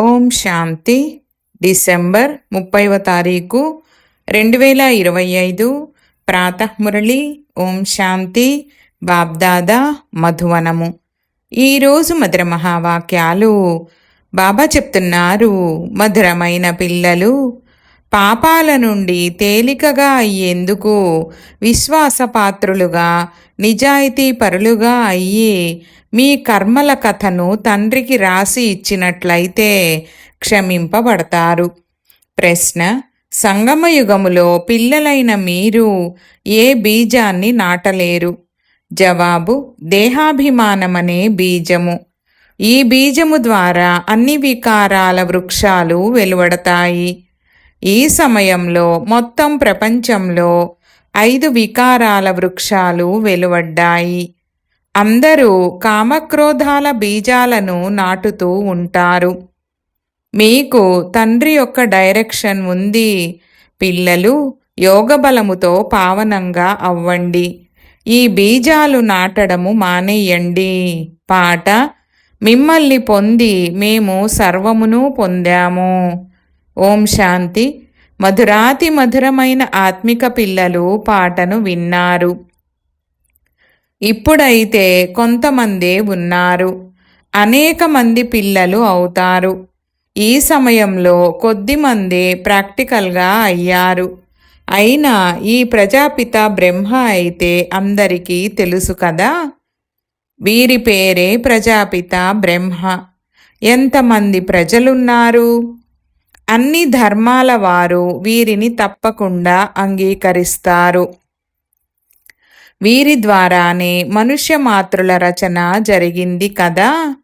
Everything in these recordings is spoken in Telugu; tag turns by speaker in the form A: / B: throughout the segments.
A: ఓం శాంతి. డిసెంబర్ ముప్పైవ తారీఖు రెండు వేల ఇరవై ఐదు. ప్రాతఃమురళి. ఓం శాంతి. బాబ్దాదా మధువనము. ఈరోజు మధుర మహావాక్యాలు బాబా చెప్తున్నారు. మధురమైన పిల్లలు పాపాల నుండి తేలికగా అయ్యేందుకు విశ్వాసపాత్రులుగా నిజాయితీ పరులుగా అయ్యి మీ కర్మల కథను తండ్రికి రాసి ఇచ్చినట్లయితే క్షమింపబడతారు. ప్రశ్న సంగమయుగములో పిల్లలైన మీరు ఏ బీజాన్ని నాటలేరు? జవాబు దేహాభిమానమనే బీజము. ఈ బీజము ద్వారా అన్ని వికారాల వృక్షాలు వెలువడతాయి. ఈ సమయంలో మొత్తం ప్రపంచంలో ఐదు వికారాల వృక్షాలు వెలువడ్డాయి. అందరూ కామక్రోధాల బీజాలను నాటుతూ ఉంటారు. మీకు తండ్రి యొక్క డైరెక్షన్ ఉంది. పిల్లలు యోగబలముతో పావనంగా అవ్వండి. ఈ బీజాలు నాటడము మానేయండి. పాట మిమ్మల్ని పొంది మేము సర్వమును పొందాము. ఓం శాంతి. మధురాతి మధురమైన ఆత్మిక పిల్లలు పాటను విన్నారు. ఇప్పుడైతే కొంతమందే ఉన్నారు. అనేక మంది పిల్లలు అవుతారు. ఈ సమయంలో కొద్దిమందే ప్రాక్టికల్గా అయ్యారు. అయినా ఈ ప్రజాపిత బ్రహ్మ అయితే అందరికీ తెలుసు కదా? వీరి పేరే ప్రజాపిత బ్రహ్మ. ఎంతమంది ప్రజలున్నారు? అన్ని ధర్మాల వారు వీరిని తప్పకుండా అంగీకరిస్తారు. వీరి ద్వారానే మనుష్య మాతృల రచన జరిగింది కదా?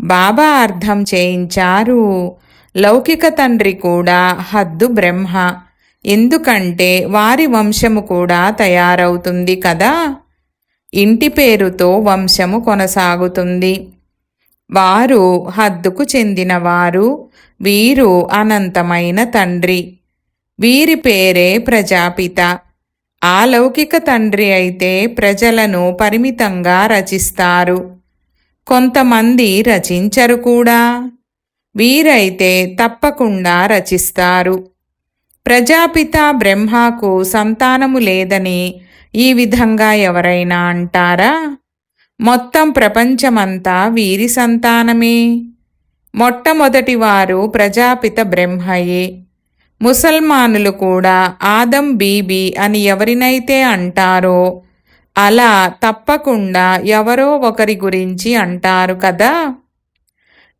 A: బాబా అర్థం చేయించారు. లౌకిక తండ్రి కూడా హద్దు బ్రహ్మ. ఎందుకంటే వారి వంశము కూడా తయారవుతుంది కదా? ఇంటి పేరుతో వంశము కొనసాగుతుంది. వారు హద్దుకు చెందినవారు వీరు అనంతమైన తండ్రి. వీరి పేరే ప్రజాపిత. ఆలౌకిక తండ్రి అయితే ప్రజలను పరిమితంగా రచిస్తారు. కొంతమంది రచించరు కూడా. వీరైతే తప్పకుండా రచిస్తారు. ప్రజాపిత బ్రహ్మకు సంతానము లేదని ఈ విధంగా ఎవరైనా అంటారా? మొత్తం ప్రపంచమంతా వీరి సంతానమే. మొట్టమొదటివారు ప్రజాపిత బ్రహ్మయే. ముసల్మానులు కూడా ఆదం బీబీ అని ఎవరినైతే అంటారో అలా తప్పకుండా ఎవరో ఒకరి గురించి అంటారు కదా.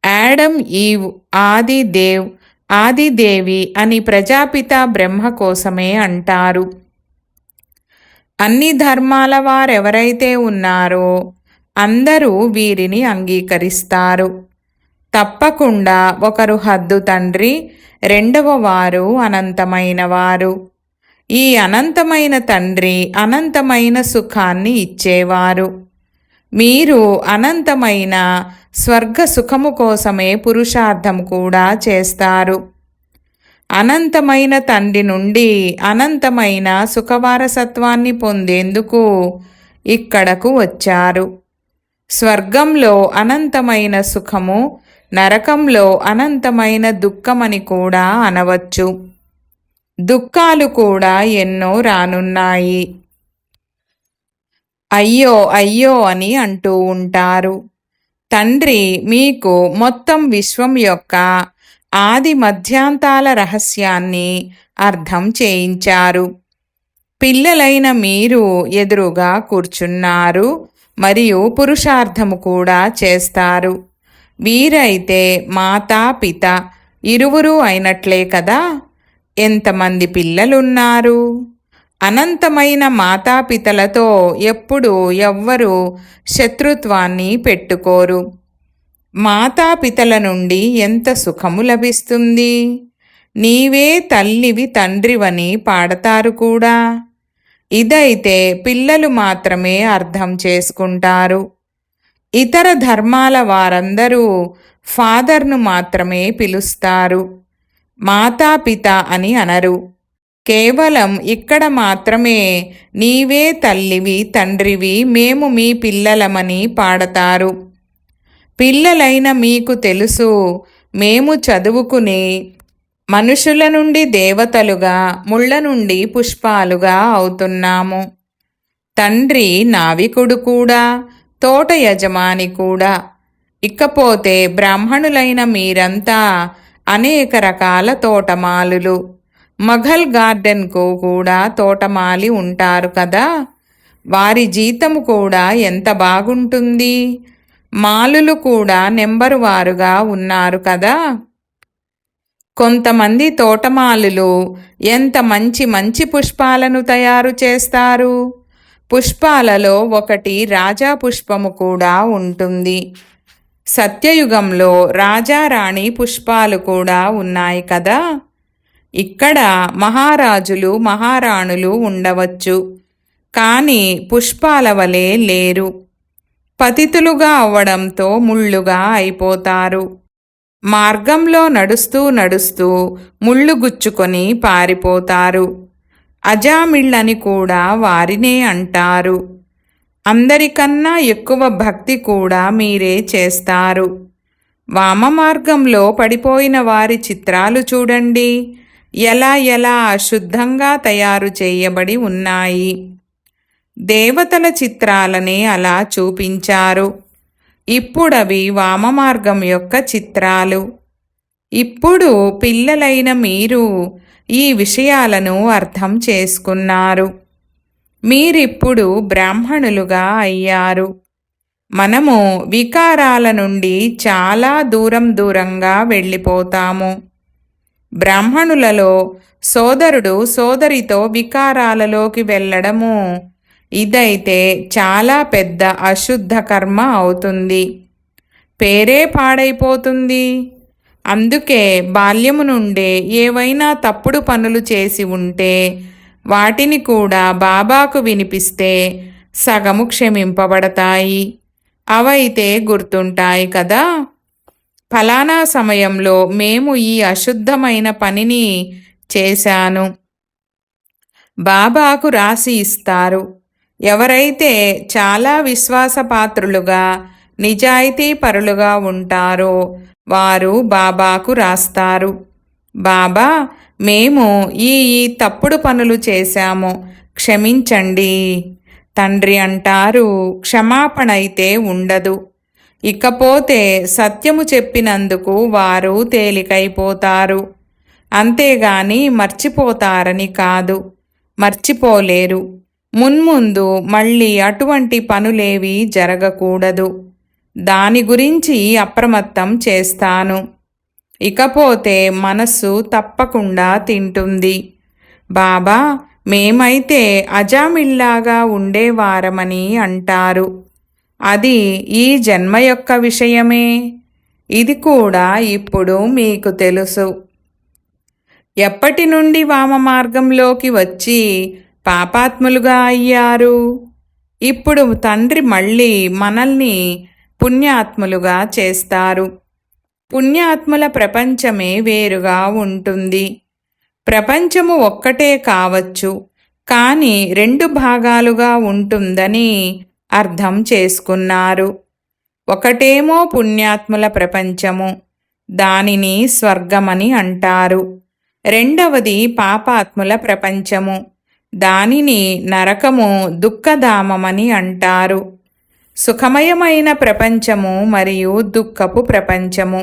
A: యాడమ్ ఈవ్ ఆది దేవ్ ఆదిదేవి అని ప్రజాపిత బ్రహ్మ కోసమే అంటారు. అన్ని ధర్మాల వారెవరైతే ఉన్నారో అందరూ వీరిని అంగీకరిస్తారు. తప్పకుండా ఒకరు హద్దు తండ్రి రెండవ వారు అనంతమైన వారు. ఈ అనంతమైన తండ్రి అనంతమైన సుఖాన్ని ఇచ్చేవారు. మీరు అనంతమైన స్వర్గ సుఖము కోసమే పురుషార్థం కూడా చేస్తారు. అనంతమైన తండ్రి నుండి అనంతమైన సుఖవారసత్వాన్ని పొందేందుకు ఇక్కడకు వచ్చారు. స్వర్గంలో అనంతమైన సుఖము నరకంలో అనంతమైన దుఃఖమని కూడా అనవచ్చు. దుఃఖాలు కూడా ఎన్నో రానున్నాయి. అయ్యో అయ్యో అని అంటూ ఉంటారు. తండ్రి మీకు మొత్తం విశ్వం యొక్క ఆది మధ్యాంతాల రహస్యాన్ని అర్థం చేయించారు. పిల్లలైన మీరు ఎదురుగా కూర్చున్నారు. మరియు పురుషార్థము కూడా చేస్తారు. వీరైతే మాతా పిత ఇరువురు అయినట్లే కదా? ఎంతమంది పిల్లలున్నారు? అనంతమైన మాతాపితలతో ఎప్పుడు ఎవ్వరు శత్రుత్వాన్ని పెట్టుకోరు. మాతాపితల నుండి ఎంత సుఖము లభిస్తుంది? నీవే తల్లివి తండ్రివని పాడతారు కూడా. ఇదైతే పిల్లలు మాత్రమే అర్థం చేసుకుంటారు. ఇతర ధర్మాల వారందరూ ఫాదర్ను మాత్రమే పిలుస్తారు. మాతాపిత అని అనరు. కేవలం ఇక్కడ మాత్రమే నీవే తల్లివి తండ్రివి మేము మీ పిల్లలమని పాడతారు. పిల్లలైన మీకు తెలుసు మేము చదువుకుని మనుషుల నుండి దేవతలుగా ముళ్ళ నుండి పుష్పాలుగా అవుతున్నాము. తండ్రి నావికుడు కూడా తోట యజమాని కూడా. ఇకపోతే బ్రాహ్మణులైన మీరంతా అనేక రకాల తోటమాలులు. మఘల్ గార్డెన్కు కూడా తోటమాలి ఉంటారు కదా. వారి జీతము కూడా ఎంత బాగుంటుంది? మాలులు కూడా నెంబరు వారుగా ఉన్నారు కదా. కొంతమంది తోటమాలులు ఎంత మంచి మంచి పుష్పాలను తయారు చేస్తారు? పుష్పాలలో ఒకటి రాజా పుష్పము కూడా ఉంటుంది. సత్యయుగంలో రాజారాణి పుష్పాలు కూడా ఉన్నాయి కదా? ఇక్కడ మహారాజులు మహారాణులు ఉండవచ్చు. కానీ పుష్పాల వలె లేరు. పతితులుగా అవ్వడంతో ముళ్ళుగా అయిపోతారు. మార్గంలో నడుస్తూ నడుస్తూ ముళ్ళు గుచ్చుకొని పారిపోతారు. అజామిళ్ళని కూడా వారినే అంటారు. అందరికన్నా ఎక్కువ భక్తి కూడా మీరే చేస్తారు. వామ మార్గంలో పడిపోయిన వారి చిత్రాలు చూడండి. ఎలా ఎలా అశుద్ధంగా తయారు చేయబడి ఉన్నాయి. దేవతల చిత్రాలని అలా చూపించారు. ఇప్పుడవి వామమార్గం యొక్క చిత్రాలు. ఇప్పుడు పిల్లలైన మీరు ఈ విషయాలను అర్థం చేసుకున్నారు. మీరిప్పుడు బ్రాహ్మణులుగా అయ్యారు. మనము వికారాల నుండి చాలా దూరం దూరంగా వెళ్ళిపోతాము. బ్రాహ్మణులలో సోదరుడు సోదరితో వికారాలలోకి వెళ్ళడము ఇదైతే చాలా పెద్ద అశుద్ధ కర్మ అవుతుంది. పేరే పాడైపోతుంది. అందుకే బాల్యము నుండే ఏవైనా తప్పుడు పనులు చేసి ఉంటే వాటిని కూడా బాబాకు వినిపిస్తే సగము క్షమింపబడతాయి. అవైతే గుర్తుంటాయి కదా. ఫలానా సమయంలో మేము ఈ అశుద్ధమైన పనిని చేశాను. బాబాకు రాసి ఇస్తారు. ఎవరైతే చాలా విశ్వాసపాత్రులుగా నిజాయితీ పరులుగా ఉంటారో వారు బాబాకు రాస్తారు. బాబా మేము ఈ ఈ తప్పుడు పనులు చేశాము. క్షమించండి. తండ్రి అంటారు క్షమాపణ అయితే ఉండదు. ఇకపోతే సత్యము చెప్పినందుకు వారు తేలికైపోతారు. అంతేగాని మర్చిపోతారని కాదు. మర్చిపోలేరు. మున్ముందు మళ్ళీ అటువంటి పనులేవి జరగకూడదు. దాని గురించి అప్రమత్తం చేస్తాను. ఇకపోతే మనస్సు తప్పకుండా తింటుంది. బాబా మేమైతే అజామిల్లాగా ఉండేవారమని అంటారు. అది ఈ జన్మ యొక్క విషయమే. ఇది కూడా ఇప్పుడు మీకు తెలుసు. ఎప్పటి నుండి వామ మార్గంలోకి వచ్చి పాపాత్ములుగా అయ్యారు. ఇప్పుడు తండ్రి మళ్ళీ మనల్ని పుణ్యాత్ములుగా చేస్తారు. పుణ్యాత్ముల ప్రపంచమే వేరుగా ఉంటుంది. ప్రపంచము ఒక్కటే కావచ్చు. కానీ రెండు భాగాలుగా ఉంటుందని అర్థం చేసుకున్నారు. ఒకటేమో పుణ్యాత్ముల ప్రపంచము. దానిని స్వర్గమని అంటారు. రెండవది పాపాత్ముల ప్రపంచము. దానిని నరకము దుఃఖధామమని అంటారు. సుఖమయమైన ప్రపంచము మరియు దుఃఖపు ప్రపంచము.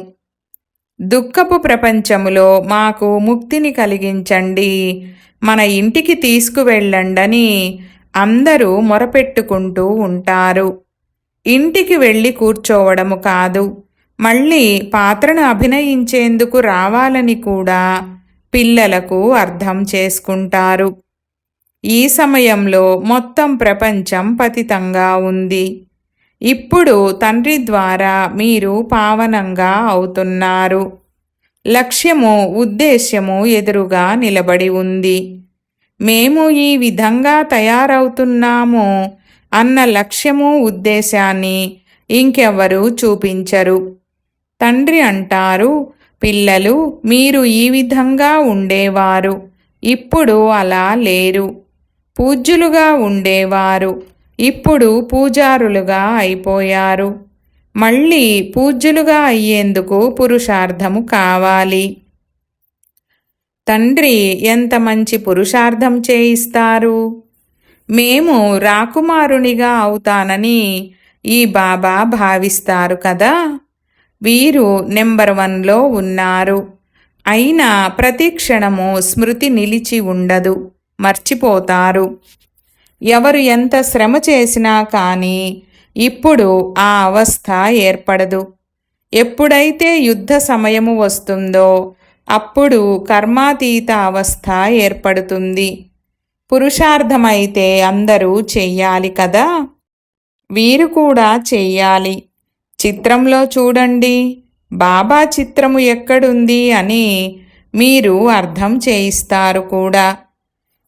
A: దుఃఖపు ప్రపంచములో మాకు ముక్తిని కలిగించండి. మన ఇంటికి తీసుకువెళ్ళండని అందరూ మొరపెట్టుకుంటూ ఉంటారు. ఇంటికి వెళ్ళి కూర్చోవడము కాదు మళ్ళీ పాత్రను అభినయించేందుకు రావాలని కూడా పిల్లలకు అర్థం చేసుకుంటారు. ఈ సమయంలో మొత్తం ప్రపంచం పతితంగా ఉంది. ఇప్పుడు తండ్రి ద్వారా మీరు పావనంగా అవుతున్నారు. లక్ష్యము ఉద్దేశ్యము ఎదురుగా నిలబడి ఉంది. మేము ఈ విధంగా తయారవుతున్నాము అన్న లక్ష్యము ఉద్దేశాన్ని ఇంకెవ్వరూ చూపించరు. తండ్రి అంటారు పిల్లలు మీరు ఈ విధంగా ఉండేవారు ఇప్పుడు అలా లేరు. పూజ్యులుగా ఉండేవారు. ఇప్పుడు పూజారులుగా అయిపోయారు. మళ్ళీ పూజ్యులుగా అయ్యేందుకు పురుషార్థము కావాలి. తండ్రి ఎంత మంచి పురుషార్థం చేయిస్తారు? మేము రాకుమారునిగా అవుతానని ఈ బాబా భావిస్తారు కదా? వీరు నెంబర్ వన్లో ఉన్నారు. అయినా ప్రతి క్షణము స్మృతి నిలిచి ఉండదు. మర్చిపోతారు. ఎవరు ఎంత శ్రమ చేసినా కానీ ఇప్పుడు ఆ అవస్థ ఏర్పడదు. ఎప్పుడైతే యుద్ధ సమయము వస్తుందో అప్పుడు కర్మాతీత అవస్థ ఏర్పడుతుంది. పురుషార్థమైతే అందరూ చెయ్యాలి కదా? వీరు కూడా చెయ్యాలి. చిత్రంలో చూడండి. బాబా చిత్రము ఎక్కడుంది అని మీరు అర్థం చేయిస్తారు కూడా.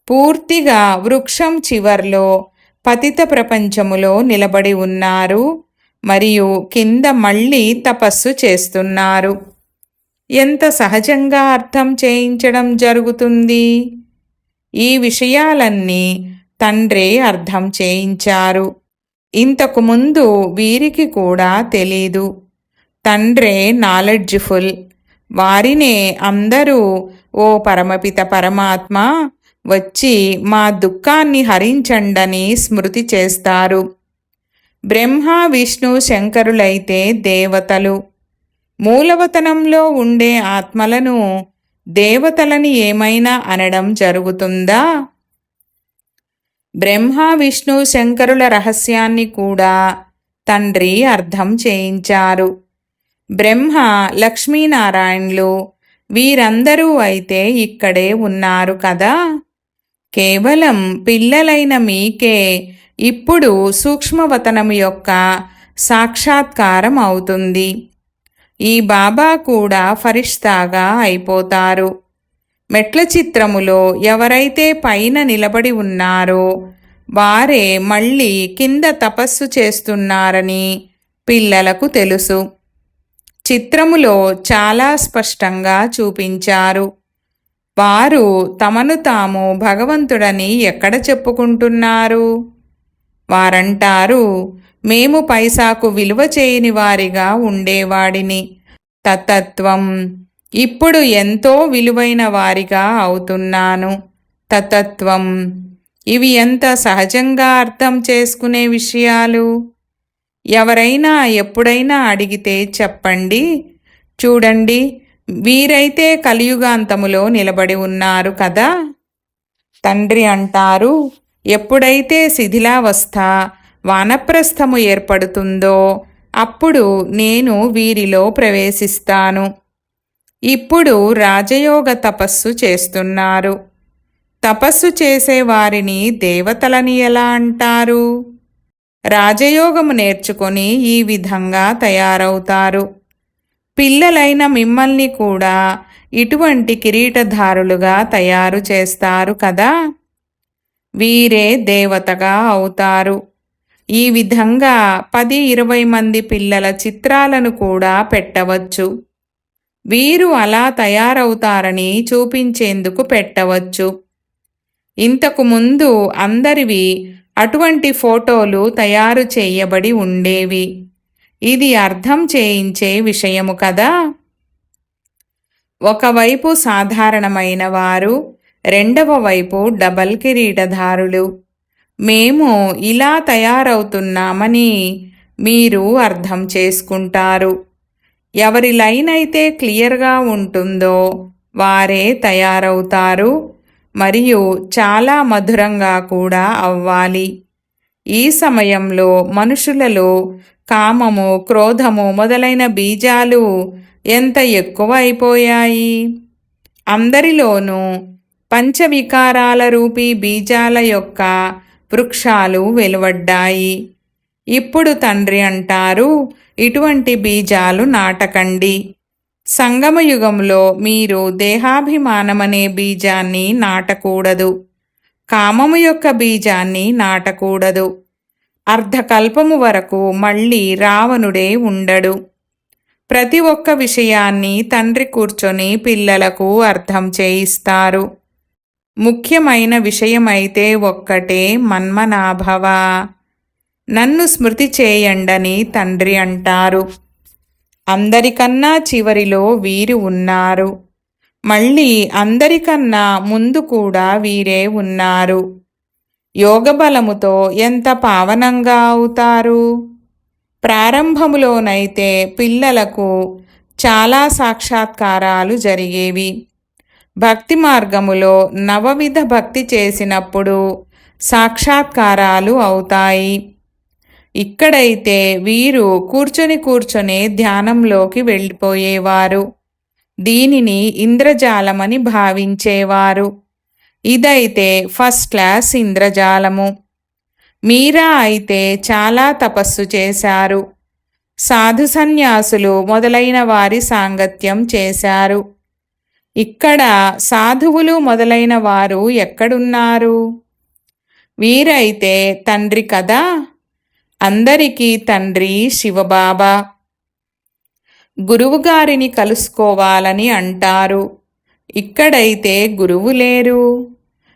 A: పూర్తిగా వృక్షం చివర్లో పతిత ప్రపంచములో నిలబడి ఉన్నారు మరియు కింద మళ్ళీ తపస్సు చేస్తున్నారు. ఎంత సహజంగా అర్థం చేయించడం జరుగుతుంది? ఈ విషయాలన్నీ తండ్రే అర్థం చేయించారు. ఇంతకు ముందు వీరికి కూడా తెలీదు. తండ్రే నాలెడ్జ్ఫుల్. వారినే అందరూ ఓ పరమపిత పరమాత్మ వచ్చి మా దుఃఖాన్ని హరించండని స్మృతి చేస్తారు. బ్రహ్మ విష్ణు శంకరులైతే దేవతలు. మూలవతనంలో ఉండే ఆత్మలను దేవతలని ఏమైనా అనడం జరుగుతుందా? బ్రహ్మ విష్ణు శంకరుల రహస్యాన్ని కూడా తండ్రి అర్థం చేయించారు. బ్రహ్మ లక్ష్మీనారాయణులు వీరందరూ అయితే ఇక్కడే ఉన్నారు కదా? కేవలం పిల్లలైన మీకే ఇప్పుడు సూక్ష్మవతనం యొక్క సాక్షాత్కారం అవుతుంది. ఈ బాబా కూడా ఫరిష్తాగా అయిపోతారు. మెట్ల చిత్రములో ఎవరైతే పైన నిలబడి ఉన్నారో వారే మళ్ళీ కింద తపస్సు చేస్తున్నారని పిల్లలకు తెలుసు. చిత్రములో చాలా స్పష్టంగా చూపించారు. వారు తమను తాము భగవంతుడని ఎక్కడ చెప్పుకుంటున్నారు? వారంటారు మేము పైసాకు విలువ చేయని వారిగా ఉండేవాడిని. తతత్వం ఇప్పుడు ఎంతో విలువైన వారిగా అవుతున్నాను. తతత్వం ఇవి ఎంత సహజంగా అర్థం చేసుకునే విషయాలు? ఎవరైనా ఎప్పుడైనా అడిగితే చెప్పండి. చూడండి వీరైతే కలియుగాంతములో నిలబడి ఉన్నారు కదా? తండ్రి అంటారు ఎప్పుడైతే శిథిలావస్థ వానప్రస్థము ఏర్పడుతుందో అప్పుడు నేను వీరిలో ప్రవేశిస్తాను. ఇప్పుడు రాజయోగ తపస్సు చేస్తున్నారు. తపస్సు చేసేవారిని దేవతలని ఎలా అంటారు? రాజయోగము నేర్చుకొని ఈ విధంగా తయారవుతారు. పిల్లలైన మిమ్మల్ని కూడా ఇటువంటి కిరీటధారులుగా తయారు చేస్తారు కదా? వీరే దేవతగా అవుతారు. ఈ విధంగా పది ఇరవై మంది పిల్లల చిత్రాలను కూడా పెట్టవచ్చు. వీరు అలా తయారవుతారని చూపించేందుకు పెట్టవచ్చు. ఇంతకు ముందు అందరివి అటువంటి ఫోటోలు తయారు చేయబడి ఉండేవి. ఇది అర్థం చేయించే విషయము కదా. ఒకవైపు సాధారణమైన వారు రెండవ వైపు డబల్ కిరీటధారులు. మేము ఇలా తయారవుతున్నామని మీరు అర్థం చేసుకుంటారు. ఎవరి లైన్ అయితే క్లియర్గా ఉంటుందో వారే తయారవుతారు మరియు చాలా మధురంగా కూడా అవ్వాలి. ఈ సమయంలో మనుషులలో కామము క్రోధము మొదలైన బీజాలు ఎంత ఎక్కువ అయిపోయాయి అందరిలోనూ పంచవికారాల రూపీ బీజాల యొక్క వృక్షాలు వెలువడ్డాయి. ఇప్పుడు తండ్రి అంటారు ఇటువంటి బీజాలు నాటకండి. సంగమయుగంలో మీరు దేహాభిమానమనే బీజాన్ని నాటకూడదు. కామము యొక్క బీజాన్ని నాటకూడదు. అర్ధకల్పము వరకు మళ్ళీ రావణుడే ఉండడు. ప్రతి ఒక్క విషయాన్ని తండ్రి కూర్చొని పిల్లలకు అర్థం చేయిస్తారు. ముఖ్యమైన విషయమైతే ఒక్కటే మన్మనాభవ. నన్ను స్మృతి చేయండని తండ్రి అంటారు. అందరికన్నా చివరిలో వీరు ఉన్నారు. మళ్ళీ అందరికన్నా ముందు కూడా వీరే ఉన్నారు. యోగబలముతో ఎంత పావనంగా అవుతారు? ప్రారంభములోనైతే పిల్లలకు చాలా సాక్షాత్కారాలు జరిగేవి. భక్తి మార్గములో నవవిధ భక్తి చేసినప్పుడు సాక్షాత్కారాలు అవుతాయి. ఇక్కడైతే వీరు కూర్చొని కూర్చొని ధ్యానంలోకి వెళ్ళిపోయేవారు. దీనిని ఇంద్రజాలమని భావించేవారు. ఇదైతే ఫస్ట్ క్లాస్ ఇంద్రజాలము. మీరా అయితే చాలా తపస్సు చేశారు. సాధు సన్యాసులు మొదలైన వారి సాంగత్యం చేశారు. ఇక్కడ సాధువులు మొదలైన వారు ఎక్కడున్నారు? వీరైతే తండ్రి కదా? అందరికీ తండ్రి శివబాబా. గురువుగారిని కలుసుకోవాలని అంటారు. ఇక్కడైతే గురువు లేరు.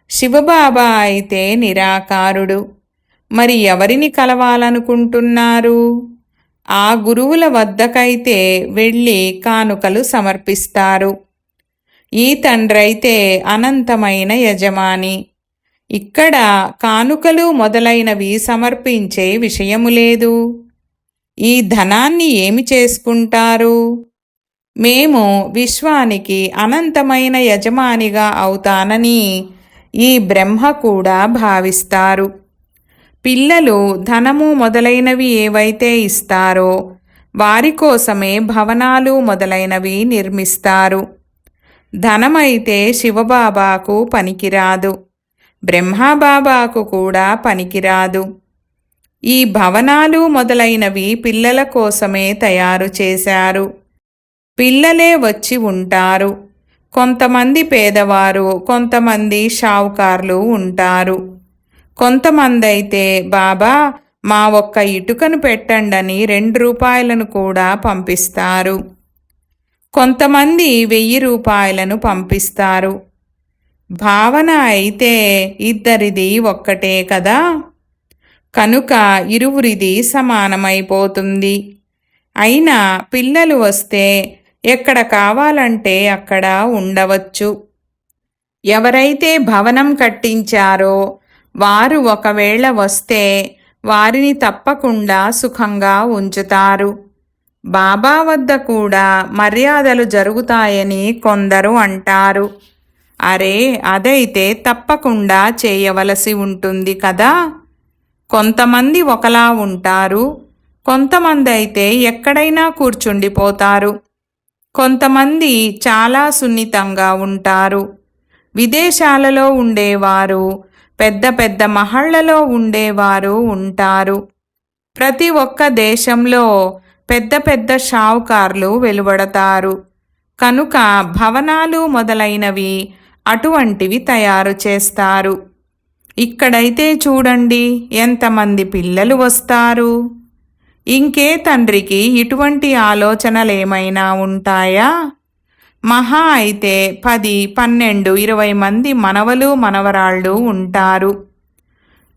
A: శివబాబా అయితే నిరాకారుడు. మరి ఎవరిని కలవాలనుకుంటున్నారు? ఆ గురువుల వద్దకైతే వెళ్ళి కానుకలు సమర్పిస్తారు. ఈ తండ్రైతే అనంతమైన యజమాని. ఇక్కడ కానుకలు మొదలైనవి సమర్పించే విషయము లేదు. ఈ ధనాన్ని ఏమి చేసుకుంటారు? మేము విశ్వానికి అనంతమైన యజమానిగా అవుతానని ఈ బ్రహ్మ కూడా భావిస్తారు. పిల్లలు ధనము మొదలైనవి ఏవైతే ఇస్తారో వారి కోసమే భవనాలు మొదలైనవి నిర్మిస్తారు. ధనమైతే శివబాబాకు పనికిరాదు. బ్రహ్మబాబాకు కూడా పనికిరాదు. ఈ భవనాలు మొదలైనవి పిల్లల కోసమే తయారు చేశారు. పిల్లలే వచ్చి ఉంటారు. కొంతమంది పేదవారు కొంతమంది షావుకార్లు ఉంటారు. కొంతమంది అయితే బాబా మా ఒక్క ఇటుకను పెట్టండని రెండు రూపాయలను కూడా పంపిస్తారు. కొంతమంది వెయ్యి రూపాయలను పంపిస్తారు. భావన అయితే ఇద్దరిది ఒక్కటే కదా? కనుక ఇరువురిది సమానమైపోతుంది. అయినా పిల్లలు వస్తే ఎక్కడ కావాలంటే అక్కడ ఉండవచ్చు. ఎవరైతే భవనం కట్టించారో వారు ఒకవేళ వస్తే వారిని తప్పకుండా సుఖంగా ఉంచుతారు. బాబా వద్ద కూడా మర్యాదలు జరుగుతాయని కొందరు అంటారు. అరే అదైతే తప్పకుండా చేయవలసి ఉంటుంది కదా? కొంతమంది ఒకలా ఉంటారు. కొంతమంది అయితే ఎక్కడైనా కూర్చుండిపోతారు. కొంతమంది చాలా సున్నితంగా ఉంటారు. విదేశాలలో ఉండేవారు పెద్ద పెద్ద మహళ్ళలో ఉండేవారు ఉంటారు. ప్రతి ఒక్క దేశంలో పెద్ద పెద్ద షావుకార్లు వెలువడతారు. కనుక భవనాలు మొదలైనవి అటువంటివి తయారు చేస్తారు. ఇక్కడైతే చూడండి ఎంతమంది పిల్లలు వస్తారు. ఇంకే తండ్రికి ఇటువంటి ఆలోచనలేమైనా ఉంటాయా? మహా అయితే పది పన్నెండు ఇరవై మంది మనవలు మనవరాళ్ళు ఉంటారు.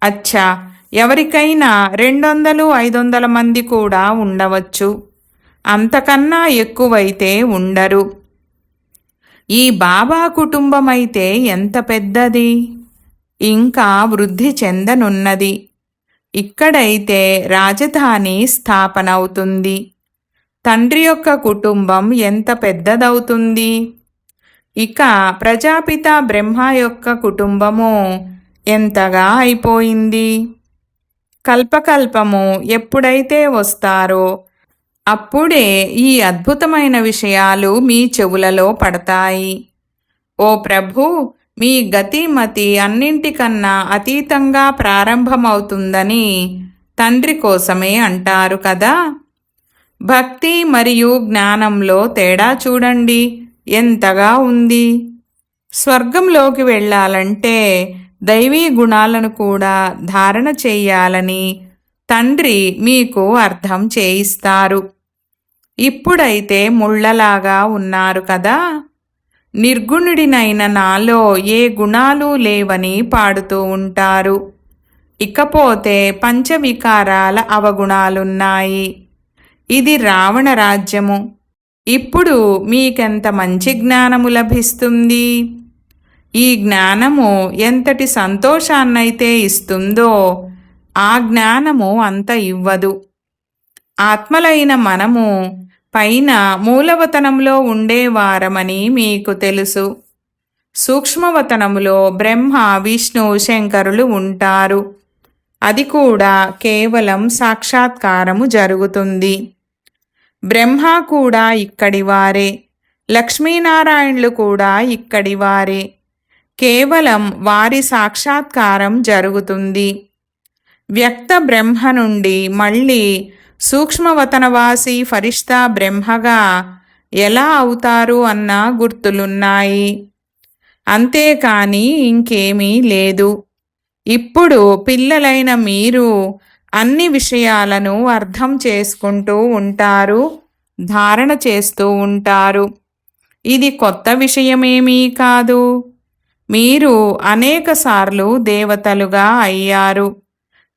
A: అచ్చా! ఎవరికైనా రెండు వందలు ఐదు వందల మంది కూడా ఉండవచ్చు. అంతకన్నా ఎక్కువైతే ఉండరు. ఈ బాబా కుటుంబం అయితే ఎంత పెద్దది? ఇంకా వృద్ధి చెందనున్నది. ఇక్కడైతే రాజధాని స్థాపన అవుతుంది తండ్రి యొక్క కుటుంబం ఎంత పెద్దదవుతుంది? ఇక ప్రజాపిత బ్రహ్మ యొక్క కుటుంబము ఎంతగా అయిపోయింది? కల్పకల్పము ఎప్పుడైతే వస్తారో అప్పుడే ఈ అద్భుతమైన విషయాలు మీ చెవులలో పడతాయి. ఓ ప్రభు మీ గతిమతి అన్నింటికన్నా అతీతంగా ప్రారంభమవుతుందని తండ్రి కోసమే అంటారు కదా. భక్తి మరియు జ్ఞానంలో తేడా చూడండి. ఎంతగా ఉంది? స్వర్గంలోకి వెళ్ళాలంటే దైవీ గుణాలను కూడా ధారణ చేయాలని తండ్రి మీకు అర్థం చేయిస్తారు. ఇప్పుడైతే ముళ్ళలాగా ఉన్నారు కదా. నిర్గుణుడినైన నాలో ఏ గుణాలు లేవని పాడుతూ ఉంటారు. ఇకపోతే పంచవికారాల అవగుణాలున్నాయి. ఇది రావణ రాజ్యము. ఇప్పుడు మీకెంత మంచి జ్ఞానము లభిస్తుంది? ఈ జ్ఞానము ఎంతటి సంతోషాన్నైతే ఇస్తుందో ఆ జ్ఞానము అంత ఇవ్వదు. ఆత్మలైన మనము పైన మూలవతనంలో ఉండేవారమని మీకు తెలుసు. సూక్ష్మవతనములో బ్రహ్మ విష్ణు శంకరులు ఉంటారు. అది కూడా కేవలం సాక్షాత్కారము జరుగుతుంది. బ్రహ్మ కూడా ఇక్కడివారే లక్ష్మీనారాయణులు కూడా ఇక్కడివారే కేవలం వారి సాక్షాత్కారం జరుగుతుంది. వ్యక్త బ్రహ్మ నుండి మళ్ళీ సూక్ష్మవతనవాసి ఫరిష్తా బ్రహ్మగా ఎలా అవుతారు అన్న గుర్తులున్నాయి. అంతేకాని ఇంకేమీ లేదు. ఇప్పుడు పిల్లలైన మీరు అన్ని విషయాలను అర్థం చేసుకుంటూ ఉంటారు ధారణ చేస్తూ ఉంటారు. ఇది కొత్త విషయమేమీ కాదు. మీరు అనేకసార్లు దేవతలుగా అయ్యారు.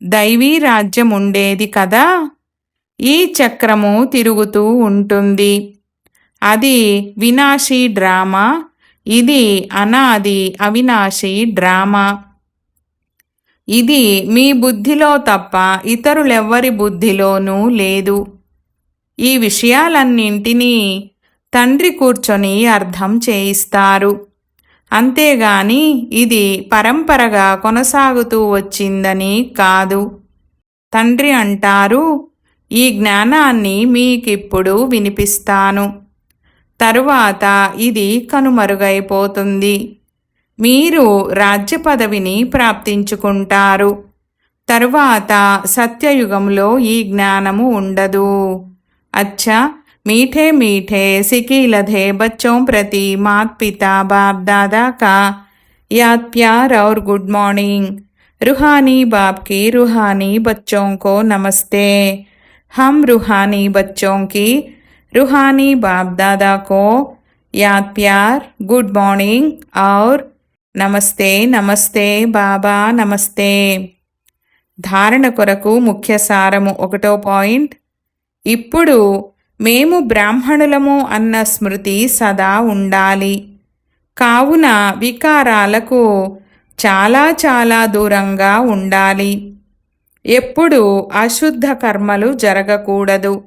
A: దైవీ రాజ్యం ఉండేది కదా? ఈ చక్రము తిరుగుతూ ఉంటుంది. అది వినాశీ డ్రామా. ఇది అనాది అవినాశి డ్రామా. ఇది మీ బుద్ధిలో తప్ప ఇతరులెవ్వరి బుద్ధిలోనూ లేదు. ఈ విషయాలన్నింటినీ తండ్రి కూర్చొని అర్థం చేయిస్తారు. అంతేగాని ఇది పరంపరగా కొనసాగుతూ వచ్చిందని కాదు. తండ్రి అంటారు ఈ జ్ఞానాన్ని మీకిప్పుడు వినిపిస్తాను తరువాత ఇది కనుమరుగైపోతుంది మీరు రాజ్య పదవిని ప్రాప్తించుకుంటారు తరువాత సత్యయుగంలో ఈ జ్ఞానము ఉండదు అచ్చా मीठे मीठे सिकी लधे बच्चों प्रति मात पिता बाप दादा का याद प्यार और गुड मॉर्निंग रूहानी बाप की रूहानी बच्चों को नमस्ते हम रूहानी बच्चों की रूहानी बाप दादा को याद प्यार गुड मॉर्निंग और నమస్తే నమస్తే బాబా నమస్తే ధారణ కొరకు ముఖ్య సారము ఒకటో పాయింట్ ఇప్పుడు మేము బ్రాహ్మణులము అన్న స్మృతి సదా ఉండాలి కావున వికారాలకు చాలా చాలా దూరంగా ఉండాలి ఎప్పుడూ అశుద్ధ కర్మలు జరగకూడదు.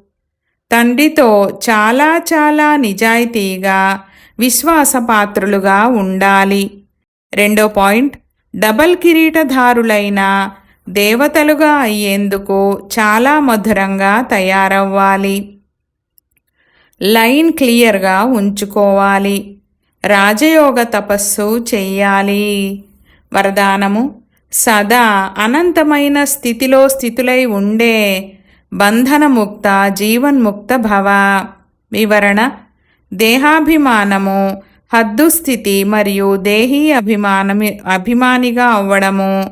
A: తండ్రితో చాలా చాలా నిజాయితీగా విశ్వాసపాత్రులుగా ఉండాలి. రెండో పాయింట్ డబల్ కిరీటధారులైన దేవతలుగా అయ్యేందుకు చాలా మధురంగా తయారవ్వాలి. లైన్ క్లియర్గా ఉంచుకోవాలి. రాజయోగ తపస్సు చెయ్యాలి వరదానము సదా అనంతమైన స్థితిలో స్థితులై ఉండే బంధనముక్త జీవన్ముక్త భవ. వివరణ దేహాభిమానము హద్దు స్థితి మరియు దేహీ అభిమానమి అభిమానిగా అవ్వడము.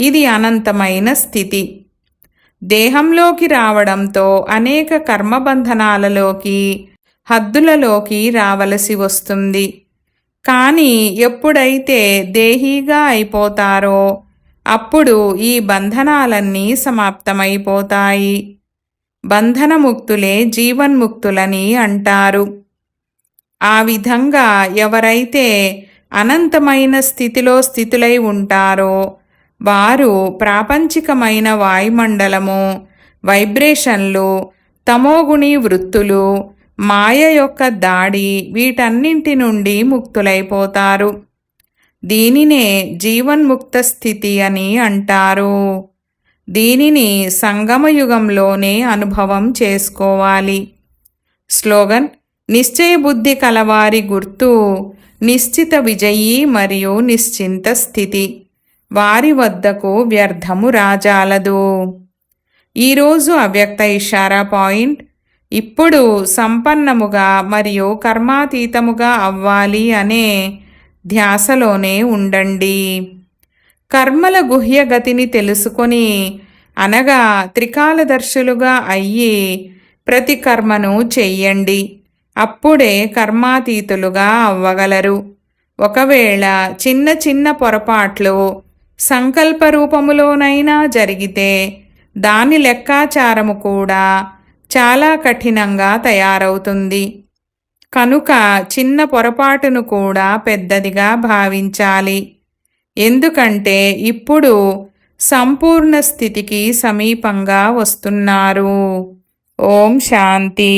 A: ఇది అనంతమైన స్థితి. దేహంలోకి రావడంతో అనేక కర్మబంధనాలలోకి హద్దులలోకి రావలసి వస్తుంది. కానీ ఎప్పుడైతే దేహీగా అయిపోతారో అప్పుడు ఈ బంధనాలన్నీ సమాప్తమైపోతాయి. బంధనముక్తులే జీవన్ముక్తులని అంటారు. ఆ విధంగా ఎవరైతే అనంతమైన స్థితిలో స్థితులై ఉంటారో వారు ప్రాపంచికమైన వాయుమండలము వైబ్రేషన్లు తమోగుణి వృత్తులు మాయ యొక్క దాడి వీటన్నింటి నుండి ముక్తులైపోతారు. దీనినే జీవన్ముక్త స్థితి అని అంటారు. దీనిని సంగమయుగంలోనే అనుభవం చేసుకోవాలి. స్లోగన్ నిశ్చయబుద్ధి కలవారి గుర్తు నిశ్చిత విజయీ మరియు నిశ్చింత స్థితి వారి వద్దకు వ్యర్థము రాజాలదు. ఈరోజు అవ్యక్త ఇషారా పాయింట్ ఇప్పుడు సంపన్నముగా మరియు కర్మాతీతముగా అవ్వాలి అనే ధ్యాసలోనే ఉండండి. కర్మల గుహ్యగతిని తెలుసుకొని అనగా త్రికాలదర్శులుగా అయ్యి ప్రతి కర్మను చెయ్యండి. అప్పుడే కర్మాతీతులుగా అవ్వగలరు. ఒకవేళ చిన్న చిన్న పొరపాట్లు సంకల్ప రూపములోనైనా జరిగితే దాని లెక్కాచారము కూడా చాలా కఠినంగా తయారవుతుంది. కనుక చిన్న పొరపాటును కూడా పెద్దదిగా భావించాలి. ఎందుకంటే ఇప్పుడు సంపూర్ణ స్థితికి సమీపంగా వస్తున్నారు. ఓం శాంతి.